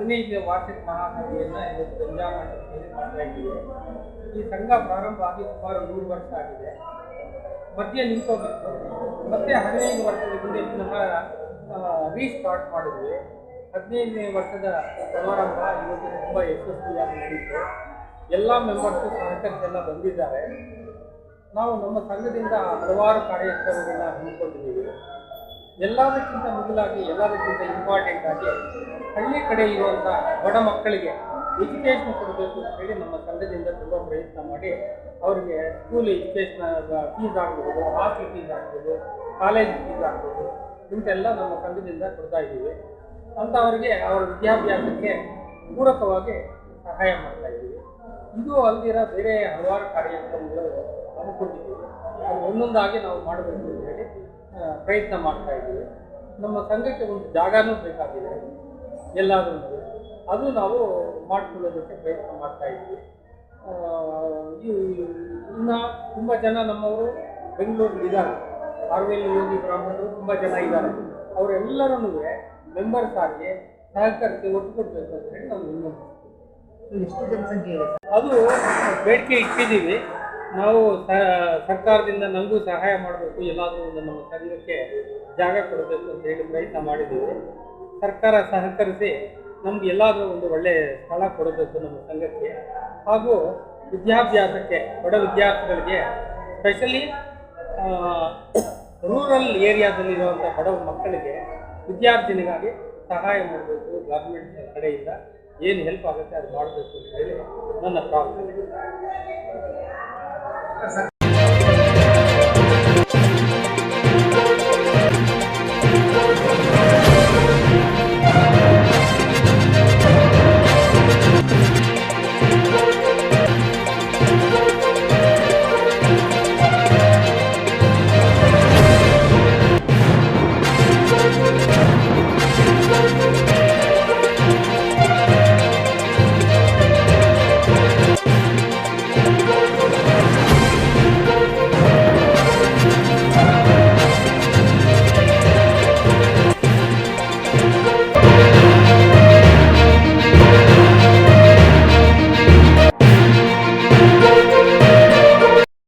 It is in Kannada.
ವಾರ್ಷಿಕ ಮಹಾಸಭೆಯನ್ನು ಇವತ್ತು ಗಂಜಾ ಮಾಡಲಾಗಿದೆ ಈ ಸಂಘ ಪ್ರಾರಂಭ ಆಗಿ ಸುಮಾರು ನೂರು ವರ್ಷ ಆಗಿದೆ. ಮಧ್ಯೆ ನಿಂತೋಗಿತ್ತು. ಮತ್ತೆ ಹದಿನೈದು ವರ್ಷದ ಹಿಂದೆ ಪುನಃ ರೀಸ್ಟಾರ್ಟ್ ಮಾಡಿದ್ವಿ. ಹದಿನೈದನೇ ವರ್ಷದ ಸಮಾರಂಭ ಇವತ್ತು ತುಂಬ ಯಶಸ್ವಿಯಾಗಿ ನಡೀತು. ಎಲ್ಲ ಮೆಂಬರ್ಸು ಸಹಕರಿಸೆಲ್ಲ ಬಂದಿದ್ದಾರೆ. ನಾವು ನಮ್ಮ ಸಂಘದಿಂದ ಹಲವಾರು ಕಾರ್ಯಕ್ರಮಗಳನ್ನ ಹಮ್ಮಿಕೊಂಡಿದ್ದೀವಿ. ಎಲ್ಲದಕ್ಕಿಂತ ಮೊದಲಾಗಿ ಎಲ್ಲದಕ್ಕಿಂತ ಇಂಪಾರ್ಟೆಂಟ್ ಆಗಿ ಹಳ್ಳಿ ಕಡೆ ಇರುವಂಥ ಬಡ ಮಕ್ಕಳಿಗೆ ಎಜುಕೇಷನ್ ಕೊಡಬೇಕು ಅಂತ ಹೇಳಿ ನಮ್ಮ ಸಂಘದಿಂದ ತುಂಬ ಪ್ರಯತ್ನ ಮಾಡಿ ಅವರಿಗೆ ಸ್ಕೂಲ್ ಎಜುಕೇಷನ್ ಫೀಸ್ ಆಗ್ಬೋದು ಹಾಸ್ಟೆಲ್ ಫೀಸ್ ಆಗ್ಬೋದು ಕಾಲೇಜ್ ಫೀಸ್ ಆಗ್ಬೋದು ಇಂಥೆಲ್ಲ ನಮ್ಮ ಸಂಘದಿಂದ ಕೊಡ್ತಾ ಇದ್ದೀವಿ. ಅಂಥವರಿಗೆ ಅವರ ವಿದ್ಯಾಭ್ಯಾಸಕ್ಕೆ ಪೂರಕವಾಗಿ ಸಹಾಯ ಮಾಡ್ತಾ ಇದ್ದೀವಿ. ಇದು ಅಲ್ದಿರೋ ಬೇರೆ ಹಲವಾರು ಕಾರ್ಯಕ್ರಮಗಳು ಹಮ್ಮಿಕೊಂಡಿದ್ದೀವಿ. ಅದು ಒಂದೊಂದಾಗಿ ನಾವು ಮಾಡಬೇಕು ಅಂತ ಹೇಳಿ ಪ್ರಯತ್ನ ಮಾಡ್ತಾ ಇದ್ದೀವಿ. ನಮ್ಮ ಸಂಘಕ್ಕೆ ಒಂದು ಜಾಗನೂ ಬೇಕಾಗಿದೆ. ಎಲ್ಲಾದ್ರೂ ಅದು ನಾವು ಮಾಡಿಕೊಳ್ಳೋದಕ್ಕೆ ಪ್ರಯತ್ನ ಮಾಡ್ತಾ ಇದ್ವಿ. ಈ- ಇನ್ನು ತುಂಬ ಜನ ನಮ್ಮವರು ಬೆಂಗಳೂರಲ್ಲಿ ಇದ್ದಾರೆ. ಆರ್ವೆಲ್ ಯೋಗಿ ಬ್ರಾಹ್ಮಣರು ತುಂಬ ಜನ ಇದ್ದಾರೆ. ಅವರೆಲ್ಲರನ್ನೂ ಮೆಂಬರ್ಸ್ ಆಗಿ ಸಹಕರಿಸಿ ಒಟ್ಟು ಕೊಡಬೇಕು ಅಂತ ಹೇಳಿ ನಾವು ಇನ್ನೊಂದು ಎಷ್ಟು ಜನಸಂಖ್ಯೆ ಇದೆ ಅದು ಬೇಡಿಕೆ ಇಟ್ಟಿದ್ದೀವಿ. ನಾವು ಸರ್ಕಾರದಿಂದ ನಮಗೂ ಸಹಾಯ ಮಾಡಬೇಕು. ಎಲ್ಲಾದರೂ ಒಂದು ನಮ್ಮ ಸಂಘಕ್ಕೆ ಜಾಗ ಕೊಡಬೇಕು ಅಂತ ಹೇಳಿ ಪ್ರಯತ್ನ ಮಾಡಿದ್ದೀವಿ. ಸರ್ಕಾರ ಸಹಕರಿಸಿ ನಮ್ಗೆ ಎಲ್ಲಾದರೂ ಒಂದು ಒಳ್ಳೆಯ ಸ್ಥಳ ಕೊಡಬೇಕು ನಮ್ಮ ಸಂಘಕ್ಕೆ. ಹಾಗೂ ವಿದ್ಯಾಭ್ಯಾಸಕ್ಕೆ, ಬಡ ವಿದ್ಯಾರ್ಥಿಗಳಿಗೆ ಸ್ಪೆಷಲಿ ರೂರಲ್ ಏರಿಯಾದಲ್ಲಿರುವಂಥ ಬಡ ಮಕ್ಕಳಿಗೆ ವಿದ್ಯಾರ್ಥಿನಿಗಾಗಿ ಸಹಾಯ ಮಾಡಬೇಕು ಗೌರ್ಮೆಂಟ್ ಕಡೆಯಿಂದ. ಏನು ಹೆಲ್ಪ್ ಆಗುತ್ತೆ ಅದು ಮಾಡಬೇಕು ಅಂತ ಹೇಳಿ ನನ್ನ ಪ್ರಾರ್ಥನೆ.